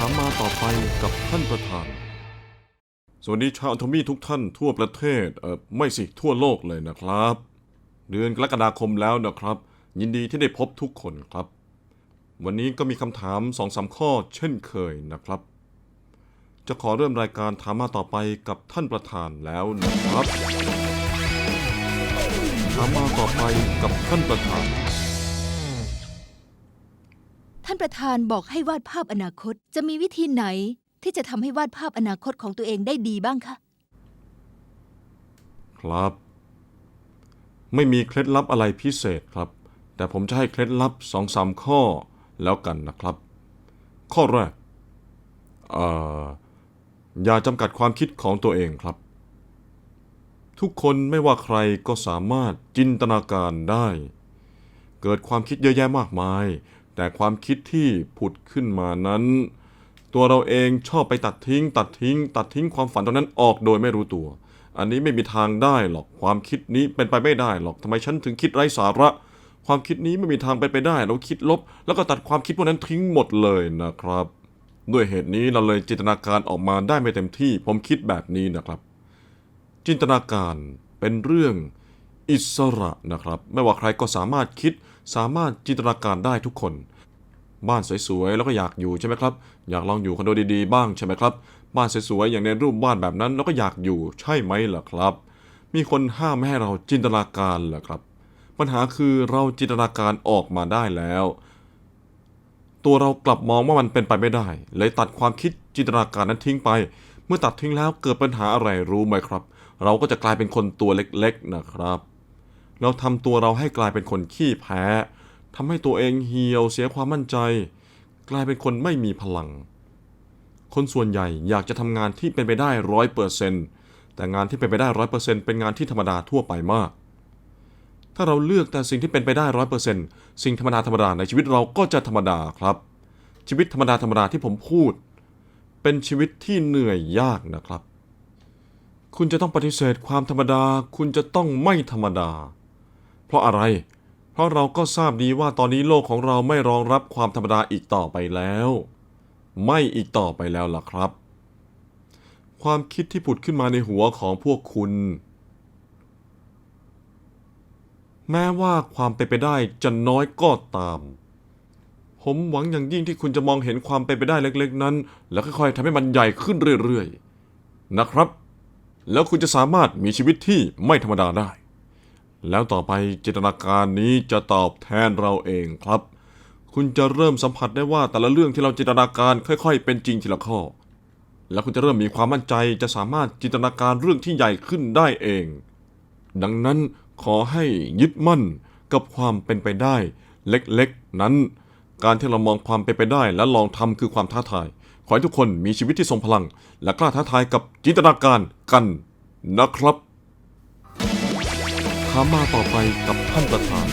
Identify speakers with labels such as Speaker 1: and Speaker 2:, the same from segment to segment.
Speaker 1: ถามมาต่อไปกับท่านประธาน สวัสดีชาวอันโทมี่ทุกท่านทั่วประเทศเออไม่สิทั่วโลกเลยนะครับ เดือนกรกฎาคมแล้วนะครับ ยินดีที่ได้พบทุกคนครับ วันนี้ก็มีคำถามสองสามข้อเช่นเคยนะครับ จะขอเริ่มรายการถามมาต่อไปกับท่านประธานแล้วนะครับ ถามมาต่อไปกับท่านประธาน
Speaker 2: ท่านประธานบอกให้วาดภาพอนาคต จะมีวิธีไหนที่จะทำให้วาดภาพอนาคตของตัวเองได้ดีบ้างคะ
Speaker 1: ครับ ไม่มีเคล็ดลับอะไรพิเศษครับ แต่ผมจะให้เคล็ดลับสองสามข้อแล้วกันนะครับ ข้อแรกเอ่ออย่าจำกัดความคิดของตัวเองครับ ทุกคนไม่ว่าใครก็สามารถจินตนาการได้ เกิดความคิดเยอะแยะมากมาย แต่ความคิดที่ผุดขึ้นมานั้น ตัวเราเองชอบไปตัดทิ้ง ตัดทิ้ง ตัดทิ้งความฝันตรงนั้นออกโดยไม่รู้ตัว อันนี้ไม่มีทางได้หรอกความคิดนี้เป็นไปไม่ได้หรอกทำไมฉันถึงคิดไร้สาระ ความคิดนี้ไม่มีทางเป็นไปได้ เราคิดลบ แล้วก็ตัดความคิดพวกนั้นทิ้งหมดเลยนะครับ ด้วยเหตุนี้เราเลยจินตนาการออกมาได้ไม่เต็มที่ ผมคิดแบบนี้นะครับ จินตนาการเป็นเรื่องอิสระนะครับ ไม่ว่าใครก็สามารถคิด สามารถจินตนาการได้ทุกคน บ้านสวยๆแล้วก็อยากอยู่ใช่ไหมครับ อยากลองอยู่คอนโดดีๆบ้างใช่ไหมครับ บ้านสวยๆอย่างในรูปบ้านแบบนั้นแล้วก็อยากอยู่ใช่ไหมล่ะครับ มีคนห้ามไม่ให้เราจินตนาการเหรอครับ ปัญหาคือเราจินตนาการออกมาได้แล้ว ตัวเรากลับมองว่ามันเป็นไปไม่ได้ เลยตัดความคิดจินตนาการนั้นทิ้งไป เมื่อตัดทิ้งแล้วเกิดปัญหาอะไรรู้ไหมครับ เราก็จะกลายเป็นคนตัวเล็กๆนะครับ เราทำตัวเราให้กลายเป็นคนขี้แพ้ทำให้ตัวเองเหี่ยวเสียความมั่นใจ กลายเป็นคนไม่มีพลัง คนส่วนใหญ่อยากจะทำงานที่เป็นไปได้ร้อยเปอร์เซนต์แต่งานที่เป็นไปได้ร้อยเปอร์เซนต์เป็นงานที่ธรรมดาทั่วไปมาก ถ้าเราเลือกแต่สิ่งที่เป็นไปได้ร้อยเปอร์เซนต์สิ่งธรรมดาธรรมดาในชีวิตเราก็จะธรรมดาครับ ชีวิตธรรมดาธรรมดาที่ผมพูด เป็นชีวิตที่เหนื่อยยากนะครับ คุณจะต้องปฏิเสธความธรรมดา คุณจะต้องไม่ธรรมดา เพราะอะไร เพราะเราก็ทราบดีว่าตอนนี้โลกของเราไม่รองรับความธรรมดาอีกต่อไปแล้ว ไม่อีกต่อไปแล้วล่ะครับ ความคิดที่ผุดขึ้นมาในหัวของพวกคุณ แม้ว่าความเป็นไปได้จะน้อยก็ตาม ผมหวังอย่างยิ่งที่คุณจะมองเห็นความเป็นไปได้เล็ก ๆ นั้น แล้วค่อยๆทำให้มันใหญ่ขึ้นเรื่อยๆนะครับ แล้วคุณจะสามารถมีชีวิตที่ไม่ธรรมดาได้ แล้วต่อไปจินตนาการนี้จะตอบแทนเราเองครับ คุณจะเริ่มสัมผัสได้ว่าแต่ละเรื่องที่เราจินตนาการค่อย ๆ เป็นจริงทีละข้อ แล้วคุณจะเริ่มมีความมั่นใจจะสามารถจินตนาการเรื่องที่ใหญ่ขึ้นได้เอง ดังนั้นขอให้ยึดมั่นกับความเป็นไปได้ เล็กๆ นั้น การที่เรามองความเป็นไปได้และลองทำคือความท้าทาย ขอให้ทุกคนมีชีวิตที่ทรงพลัง และกล้าท้าทายกับจินตนาการกันนะครับามมาต่อไปกับท่านประธาน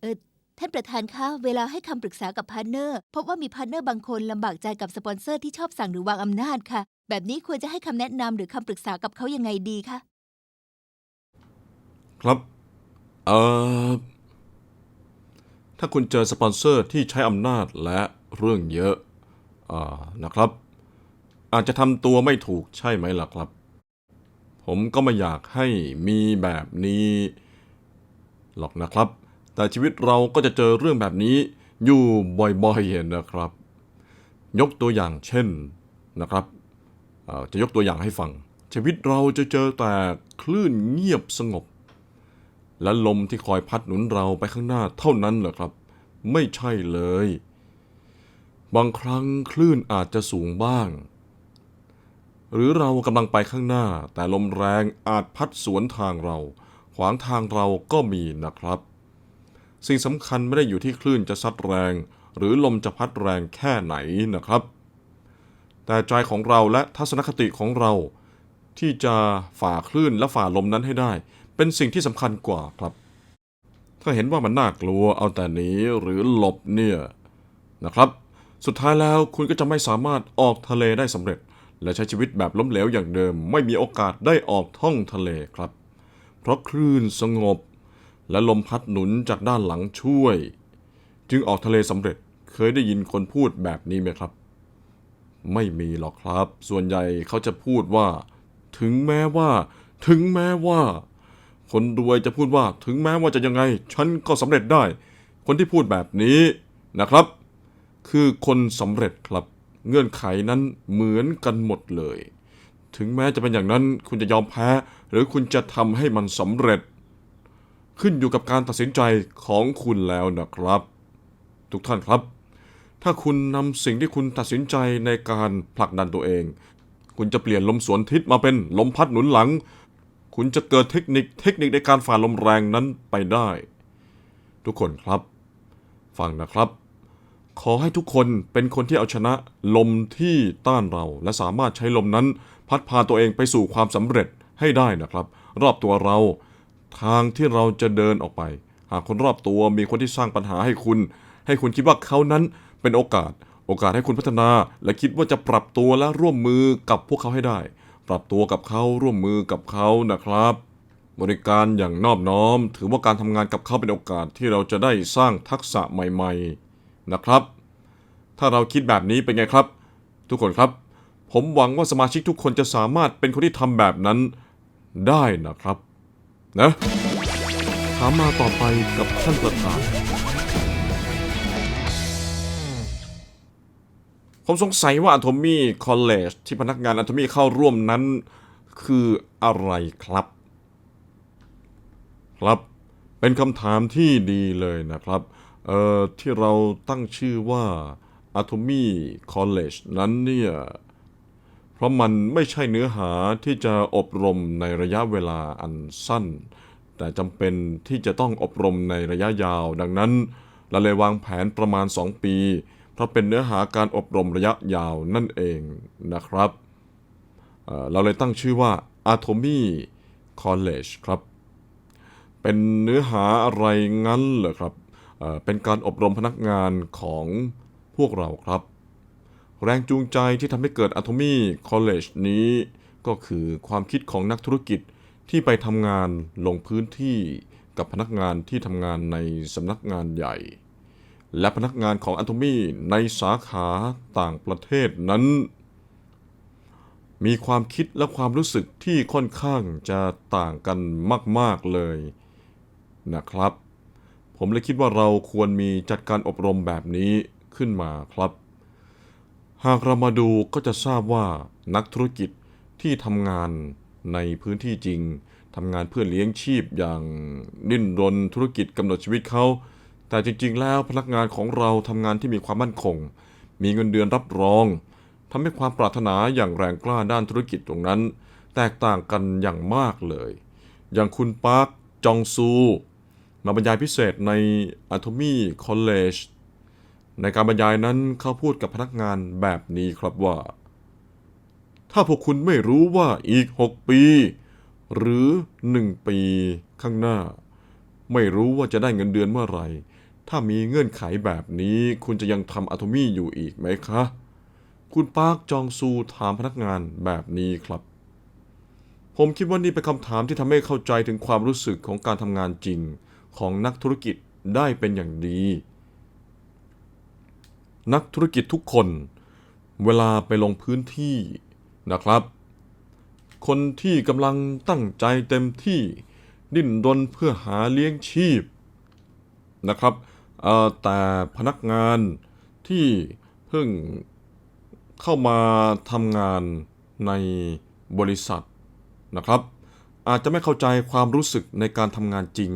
Speaker 2: เออท่านประธานคะ เวลาให้คำปรึกษากับพาร์ทเนอร์ พบว่ามีพาร์ทเนอร์บางคนลำบากใจกับสปอนเซอร์ที่ชอบสั่งหรือวางอำนาจค่ะ แบบนี้ควรจะให้คำแนะนำหรือคำปรึกษากับเขายังไงดีคะ
Speaker 1: ครับ เอ่อ ถ้าคุณเจอสปอนเซอร์ที่ใช้อำนาจและเรื่องเยอะ อ่า นะครับ อาจจะทำตัวไม่ถูกใช่ไหมล่ะครับ ผมก็ไม่อยากให้มีแบบนี้ หรอกนะครับ แต่ชีวิตเราก็จะเจอเรื่องแบบนี้อยู่บ่อยๆนะครับ ยกตัวอย่างเช่นนะครับจะยกตัวอย่างให้ฟัง ชีวิตเราจะเจอแต่คลื่นเงียบสงบ และลมที่คอยพัดหนุนเราไปข้างหน้าเท่านั้นเหรอครับ ไม่ใช่เลย บางครั้งคลื่นอาจจะสูงบ้าง หรือเรากำลังไปข้างหน้า แต่ลมแรงอาจพัดสวนทางเรา ขวางทางเราก็มีนะครับ สิ่งสำคัญไม่ได้อยู่ที่คลื่นจะซัดแรง หรือลมจะพัดแรงแค่ไหนนะครับ แต่ใจของเราและทัศนคติของเรา ที่จะฝ่าคลื่นและฝ่าลมนั้นให้ได้ เป็นสิ่งที่สำคัญกว่าครับ ถ้าเห็นว่ามันน่ากลัวเอาแต่หนีหรือหลบเนี่ยนะครับ สุดท้ายแล้วคุณก็จะไม่สามารถออกทะเลได้สำเร็จ และใช้ชีวิตแบบล้มเหลวอย่างเดิม ไม่มีโอกาสได้ออกท่องทะเลครับ เพราะคลื่นสงบ และลมพัดหนุนจากด้านหลังช่วย จึงออกทะเลสำเร็จเคยได้ยินคนพูดแบบนี้ไหมครับ ไม่มีหรอกครับ ส่วนใหญ่เขาจะพูดว่า ถึงแม้ว่า ถึงแม้ว่า คนรวยจะพูดว่า ถึงแม้ว่าจะยังไง ฉันก็สำเร็จได้ คนที่พูดแบบนี้นะครับ คือคนสำเร็จครับ เงื่อนไขนั้นเหมือนกันหมดเลย ถึงแม้จะเป็นอย่างนั้นคุณจะยอมแพ้ หรือคุณจะทำให้มันสำเร็จ ขึ้นอยู่กับการตัดสินใจของคุณแล้วนะครับ ทุกท่านครับ ถ้าคุณนำสิ่งที่คุณตัดสินใจในการผลักดันตัวเอง คุณจะเปลี่ยนลมสวนทิศมาเป็นลมพัดหนุนหลัง คุณจะเกิดเทคนิคเทคนิคในการฝ่าลมแรงนั้นไปได้ ทุกคนครับ ฟังนะครับ ขอให้ทุกคนเป็นคนที่เอาชนะลมที่ต้านเรา และสามารถใช้ลมนั้น พัดพาตัวเองไปสู่ความสำเร็จให้ได้นะครับ รอบตัวเรา ทางที่เราจะเดินออกไป หากคนรอบตัวมีคนที่สร้างปัญหาให้คุณ ให้คุณคิดว่าเขานั้นเป็นโอกาส โอกาสให้คุณพัฒนา และคิดว่าจะปรับตัวและร่วมมือกับพวกเขาให้ได้ ปรับตัวกับเขาร่วมมือกับเขานะครับ บริการอย่างนอบน้อม ถือว่าการทำงานกับเขาเป็นโอกาสที่เราจะได้สร้างทักษะใหม่ ๆ นะครับ ถ้าเราคิดแบบนี้เป็นไงครับ ทุกคนครับ ผมหวังว่าสมาชิกทุกคนจะสามารถเป็นคนที่ทำแบบนั้นได้นะครับ นะถามมาต่อไปกับท่านประธานผมสงสัยว่า Atomy College ที่พนักงาน Atomy เข้าร่วมนั้นคืออะไรครับ ครับ เป็นคำถามที่ดีเลยนะครับ เอ่อที่เราตั้งชื่อว่า Atomy College นั้นเนี่ย เพราะมันไม่ใช่เนื้อหาที่จะอบรมในระยะเวลาอันสั้น แต่จำเป็นที่จะต้องอบรมในระยะยาว ดังนั้นเราเลยวางแผนประมาณ 2 ปี เพราะเป็นเนื้อหาการอบรมระยะยาวนั่นเองนะครับเเราเลยตั้งชื่อว่า Atomy College ครับ เป็นเนื้อหาอะไรงั้นเหรอครับ เป็นการอบรมพนักงานของพวกเราครับ แรงจูงใจที่ทำให้เกิด Atomy College นี้ ก็คือความคิดของนักธุรกิจที่ไปทำงานลงพื้นที่กับพนักงานที่ทำงานในสำนักงานใหญ่ และพนักงานของ Atomy ในสาขาต่างประเทศนั้น มีความคิดและความรู้สึกที่ค่อนข้างจะต่างกันมาก ๆ เลยนะครับ ผมเลยคิดว่าเราควรมีจัดการอบรมแบบนี้ขึ้นมาครับ หากเรามาดูก็จะทราบว่านักธุรกิจที่ทำงานในพื้นที่จริงทำงานเพื่อเลี้ยงชีพอย่างดิ้นรนธุรกิจกำหนดชีวิตเขา แต่จริง ๆ แล้วพนักงานของเราทำงานที่มีความมั่นคง มีเงินเดือนรับรองทำให้ความปรารถนาอย่างแรงกล้าด้านธุรกิจตรงนั้น แตกต่างกันอย่างมากเลย อย่างคุณปาร์คจองซู มาบรรยายพิเศษใน Atomy College ในการบรรยายนั้นเขาพูดกับพนักงานแบบนี้ครับว่า ถ้าพวกคุณไม่รู้ว่าอีก 6 ปี หรือ 1 ปีข้างหน้า ไม่รู้ว่าจะได้เงินเดือนเมื่อไหร่ ถ้ามีเงื่อนไขแบบนี้คุณจะยังทำอะโทมี่อยู่อีกไหมคะ คุณปาร์คจองซูถามพนักงานแบบนี้ครับ ผมคิดว่านี่เป็นคำถามที่ทำให้เข้าใจถึงความรู้สึกของการทำงานจริง ของนักธุรกิจได้เป็นอย่างดี นักธุรกิจทุกคน เวลาไปลงพื้นที่นะครับ คนที่กำลังตั้งใจเต็มที่ดิ้นรนเพื่อหาเลี้ยงชีพนะครับแต่พนักงานที่เพิ่งเข้ามาทำงานในบริษัทนะครับ อาจจะไม่เข้าใจความรู้สึกในการทำงานจริง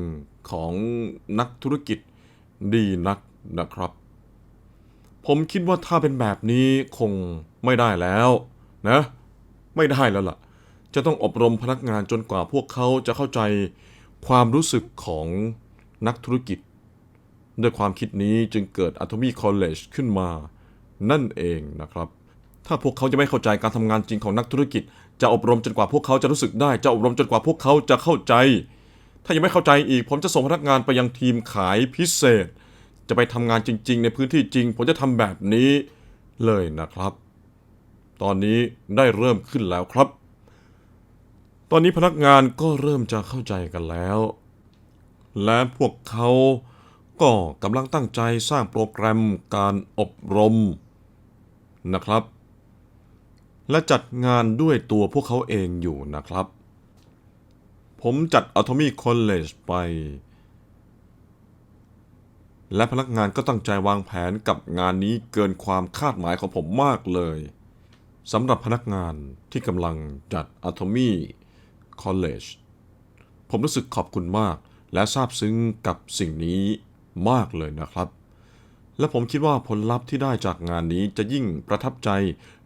Speaker 1: ของนักธุรกิจดีนักนะครับ ผมคิดว่าถ้าเป็นแบบนี้คงไม่ได้แล้วนะ ไม่ได้แล้วล่ะ จะต้องอบรมพนักงานจนกว่าพวกเขาจะเข้าใจความรู้สึกของนักธุรกิจ ด้วยความคิดนี้จึงเกิด Atomy College ขึ้นมา นั่นเองนะครับ ถ้าพวกเขาจะไม่เข้าใจการทำงานจริงของนักธุรกิจ จะอบรมจนกว่าพวกเขาจะรู้สึกได้ จะอบรมจนกว่าพวกเขาจะเข้าใจ ถ้ายังไม่เข้าใจอีก ผมจะส่งพนักงานไปยังทีมขายพิเศษ จะไปทำงานจริง ๆ ในพื้นที่จริง ผมจะทำแบบนี้เลยนะครับ ตอนนี้ได้เริ่มขึ้นแล้วครับ ตอนนี้พนักงานก็เริ่มจะเข้าใจกันแล้ว และพวกเขาก็กำลังตั้งใจสร้างโปรแกรมการอบรมนะครับ และจัดงานด้วยตัวพวกเขาเองอยู่นะครับ ผมจัด Atomy College ไป และพนักงานก็ตั้งใจวางแผนกับงานนี้เกินความคาดหมายของผมมากเลยสำหรับพนักงานที่กำลังจัด Atomy College ผมรู้สึกขอบคุณมาก และซาบซึ้งกับสิ่งนี้มากเลยนะครับ และผมคิดว่าผลลัพธ์ที่ได้จากงานนี้จะยิ่งประทับใจ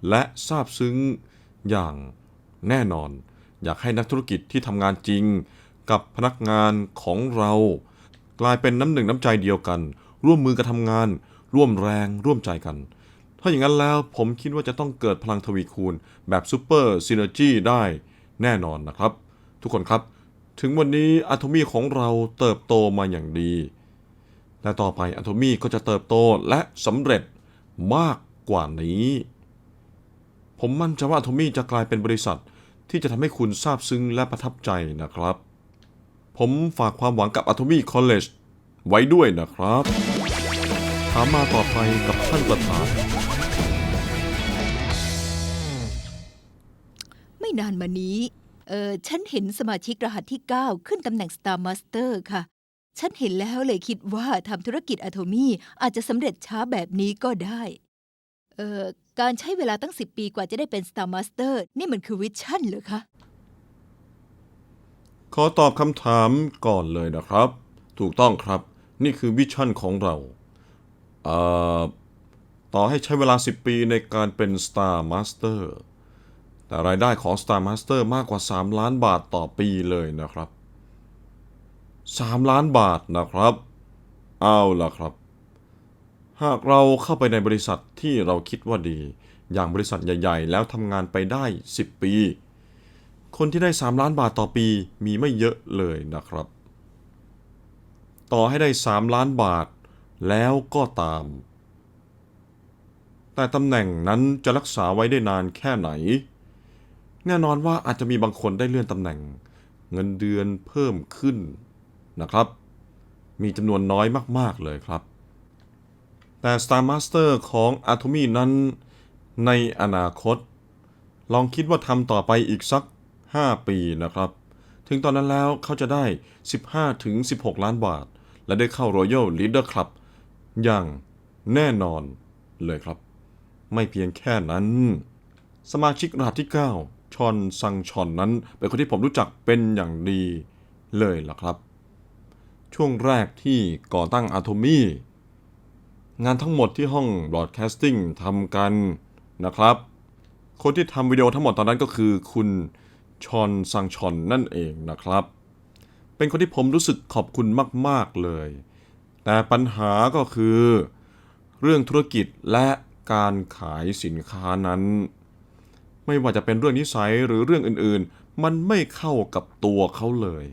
Speaker 1: และซาบซึ้งอย่างแน่นอน อยากให้นักธุรกิจที่ทำงานจริง กับพนักงานของเรา กลายเป็นน้ำหนึ่งน้ำใจเดียวกัน ร่วมมือกันทำงาน ร่วมแรงร่วมใจกัน ถ้าอย่างนั้นแล้วผมคิดว่าจะต้องเกิดพลังทวีคูณ แบบซูเปอร์ซินเนอร์จีได้แน่นอนนะครับ ทุกคนครับ ถึงวันนี้อะโทมีของเราเติบโตมาอย่างดีแต่ต่อไปอะโทมีก็จะเติบโตและสำเร็จมากกว่านี้ ผมมั่นใจว่าอะโทมีจะกลายเป็นบริษัท ที่จะทำให้คุณซาบซึ้งและประทับใจนะครับ ผมฝากความหวังกับ Atomy College ไว้ด้วยนะครับ ถามมาต่อไปกับท่านประธาน
Speaker 2: ไม่นานมานี้ เออฉันเห็นสมาชิกรหัสที่ 9 ขึ้นตำแหน่ง Star Master ค่ะ ฉันเห็นแล้วเลยคิดว่าทำธุรกิจอะโทมี่อาจจะสำเร็จช้าแบบนี้ก็ได้ เออ การใช้เวลาตั้ง 10 ปีกว่าจะได้เป็น Star Master นี่มันคือวิชั่นเหรอคะ
Speaker 1: ขอตอบคำถามก่อนเลยนะครับ ถูกต้องครับ นี่คือวิชั่นของเราเอ่อต่อให้ใช้เวลา 10 ปีในการเป็น Star Master แต่รายได้ของ Star Master มากกว่า 3 ล้านบาทต่อปีเลยนะครับ 3 ล้านบาทนะครับ เอาล่ะครับ หากเราเข้าไปในบริษัทที่เราคิดว่าดี อย่างบริษัทใหญ่ ๆ แล้วทำงานไปได้ 10 ปี คนที่ได้ 3 ล้านบาทต่อปีมีไม่เยอะเลยนะครับ ต่อให้ได้ 3 ล้านบาทแล้วก็ตาม แต่ตำแหน่งนั้นจะรักษาไว้ได้นานแค่ไหน แน่นอนว่าอาจจะมีบางคนได้เลื่อนตำแหน่ง เงินเดือนเพิ่มขึ้นนะครับ มีจำนวนน้อยมาก ๆ เลยครับ แต่ Star Master ของ Atomy นั้นในอนาคต ลองคิดว่าทำต่อไปอีกสัก 5 ปีนะครับ ถึงตอนนั้นแล้วเขาจะได้ 15-16 ล้านบาท และได้เข้า Royal Leader Club อย่างแน่นอนเลยครับ ไม่เพียงแค่นั้น สมาชิกรหัสที่ 9 ชอนซังชอนนั้น เป็นคนที่ผมรู้จักเป็นอย่างดีเลยล่ะครับ ช่วงแรกที่ก่อตั้งอะโทมี่ งานทั้งหมดที่ห้องบรอดแคสติ้งทำกันนะครับ คนที่ทำวิดีโอทั้งหมดตอนนั้นก็คือคุณชอนซังชอนนั่นเองนะครับ เป็นคนที่ผมรู้สึกขอบคุณมาก ๆ เลย แต่ปัญหาก็คือ เรื่องธุรกิจและการขายสินค้านั้น ไม่ว่าจะเป็นเรื่องนิสัยหรือเรื่องอื่นๆ มันไม่เข้ากับตัวเขาเลย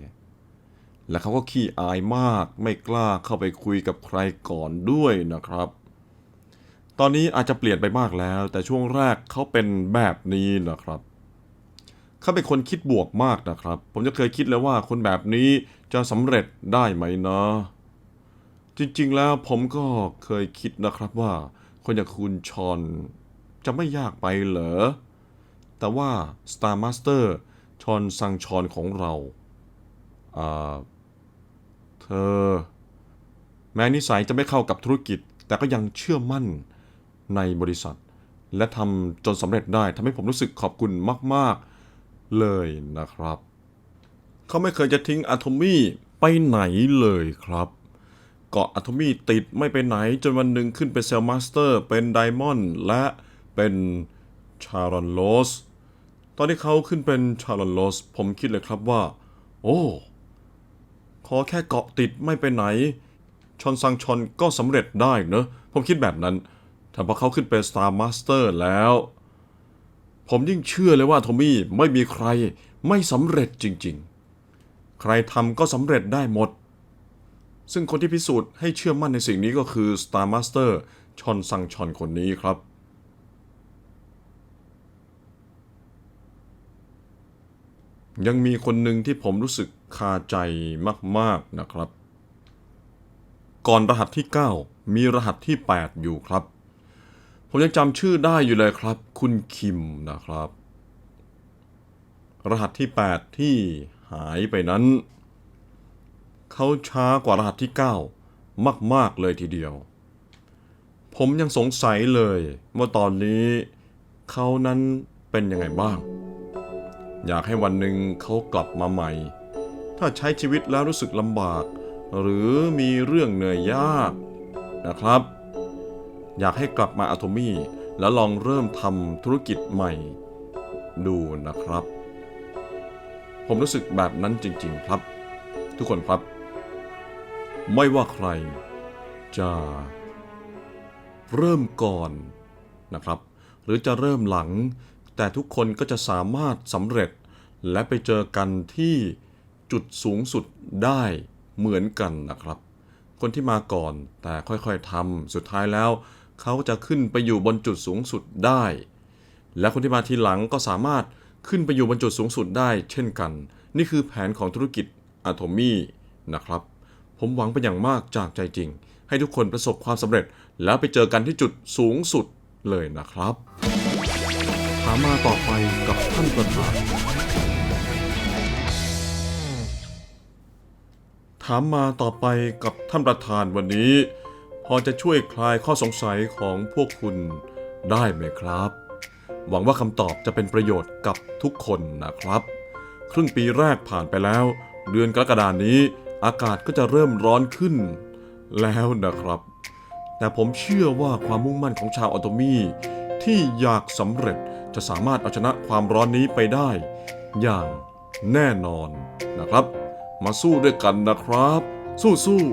Speaker 1: และเขาก็ขี้อายมากไม่กล้าเข้าไปคุยกับใครก่อนด้วยนะครับ ตอนนี้อาจจะเปลี่ยนไปมากแล้ว แต่ช่วงแรกเขาเป็นแบบนี้นะครับเขาเป็นคนคิดบวกมากนะครับ ผมจะเคยคิดเลยว่าคนแบบนี้จะสำเร็จได้ไหมนะจริงๆแล้วผมก็เคยคิดนะครับว่า คนอย่างคุณชอนจะไม่ยากไปเหรอ แต่ว่า Star Master ชอนซังชอนของเรา อ่า เธอ แม้นิสัยจะไม่เข้ากับธุรกิจ แต่ก็ยังเชื่อมั่นในบริษัท และทำจนสำเร็จได้ทำให้ผมรู้สึกขอบคุณมาก ๆ เลยนะครับ เขาไม่เคยจะทิ้งอะโทมี่ไปไหนเลยครับ เกาะอะโทมี่ติดไม่ไปไหนจนวันหนึ่งขึ้นเป็นเซลมาสเตอร์ เป็นไดมอนด์และเป็นชารอนโลสตอนที่เขาขึ้นเป็นชารอนโลสผมคิดเลยครับว่า โอ้ ขอแค่เกาะติดไม่ไปไหน ชอนซังชอนก็สำเร็จได้เนอะผมคิดแบบนั้นแต่พอเขาขึ้นเป็นสตาร์มาสเตอร์แล้ว ผมยิ่งเชื่อเลยว่าโทมี่ไม่มีใครไม่สำเร็จจริง ๆ ใครทำก็สำเร็จได้หมด ซึ่งคนที่พิสูจน์ให้เชื่อมั่นในสิ่งนี้ก็คือ Star Master ชอนซังชอนคนนี้ครับ ยังมีคนหนึ่งที่ผมรู้สึกคาใจมาก ๆนะครับ ก่อนรหัสที่ 9 มีรหัสที่ 8 อยู่ครับ ผมยังจำชื่อได้อยู่เลยครับ คุณคิมนะครับ รหัสที่ 8 ที่หายไปนั้น เขาช้ากว่ารหัสที่ 9 มาก ๆ เลยทีเดียว ผมยังสงสัยเลยว่าตอนนี้เขานั้นเป็นยังไงบ้าง อยากให้วันหนึ่งเขากลับมาใหม่ ถ้าใช้ชีวิตแล้วรู้สึกลำบาก หรือมีเรื่องเหนื่อยยากนะครับ อยากให้กลับมาอะโทมี่แล้วลองเริ่มทำธุรกิจใหม่ ดูนะครับ ผมรู้สึกแบบนั้นจริง ๆ ครับ ทุกคนครับ ไม่ว่าใคร จะเริ่มก่อนนะครับ หรือจะเริ่มหลัง แต่ทุกคนก็จะสามารถสำเร็จ และไปเจอกันที่จุดสูงสุดได้เหมือนกันนะครับ คนที่มาก่อนแต่ค่อยๆทำสุดท้ายแล้ว เขาจะขึ้นไปอยู่บนจุดสูงสุดได้ และคนที่มาทีหลังก็สามารถขึ้นไปอยู่บนจุดสูงสุดได้ เช่นกัน นี่คือแผนของธุรกิจอะโทมี่นะครับ ผมหวังเป็นอย่างมากจากใจจริง ให้ทุกคนประสบความสำเร็จแล้วไปเจอกันที่จุดสูงสุดเลยนะครับามมาต่อไปกับท่านประธาน ถามมาต่อไปกับท่านประธานวันนี้ พอจะช่วยคลายข้อสงสัยของพวกคุณได้ไหมครับ หวังว่าคำตอบจะเป็นประโยชน์กับทุกคนนะครับ ครึ่งปีแรกผ่านไปแล้ว เดือนกรกฎานี้ อากาศก็จะเริ่มร้อนขึ้นแล้วนะครับ แต่ผมเชื่อว่าความมุ่งมั่นของชาวออโตมี่ที่อยากสำเร็จ จะสามารถเอาชนะความร้อนนี้ไปได้ อย่างแน่นอนนะครับ มาสู้ด้วยกันนะครับ สู้สู้